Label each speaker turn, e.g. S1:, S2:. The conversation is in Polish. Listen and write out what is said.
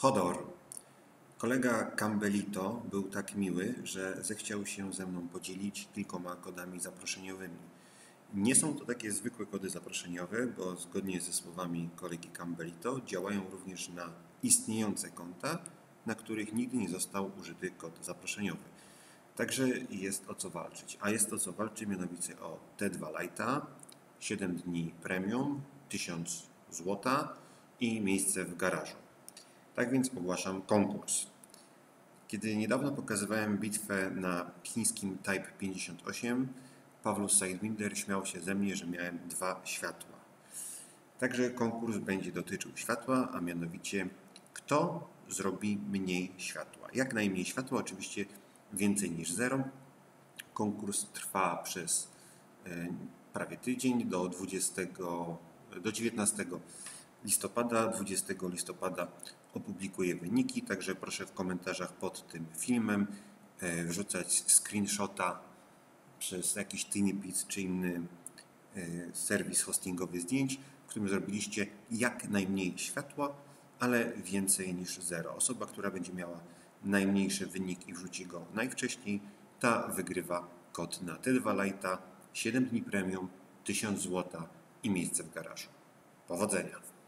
S1: Hodor. Kolega Campbellito był tak miły, że zechciał się ze mną podzielić kilkoma kodami zaproszeniowymi. Nie są to takie zwykłe kody zaproszeniowe, bo zgodnie ze słowami kolegi Campbellito działają również na istniejące konta, na których nigdy nie został użyty kod zaproszeniowy. Także jest o co walczyć. A jest o co walczyć mianowicie o T2 Lite'a, 7 dni premium, 1000 zł i miejsce w garażu. Tak więc ogłaszam konkurs. Kiedy niedawno pokazywałem bitwę na chińskim Type 58, Pawlus Sidewinder śmiał się ze mnie, że miałem dwa światła. Także konkurs będzie dotyczył światła, a mianowicie kto zrobi mniej światła. Jak najmniej światła, oczywiście więcej niż zero. Konkurs trwa przez e, prawie tydzień do 20, do 19 listopada. 20 listopada opublikuję wyniki, także proszę w komentarzach pod tym filmem e, wrzucać screenshota przez jakiś TinyBits czy inny e, serwis hostingowy zdjęć, w którym zrobiliście jak najmniej światła, ale więcej niż zero. Osoba, która będzie miała najmniejszy wynik i wrzuci go najwcześniej, ta wygrywa kod na T2 Lite'a, 7 dni premium, 1000 zł i miejsce w garażu. Powodzenia!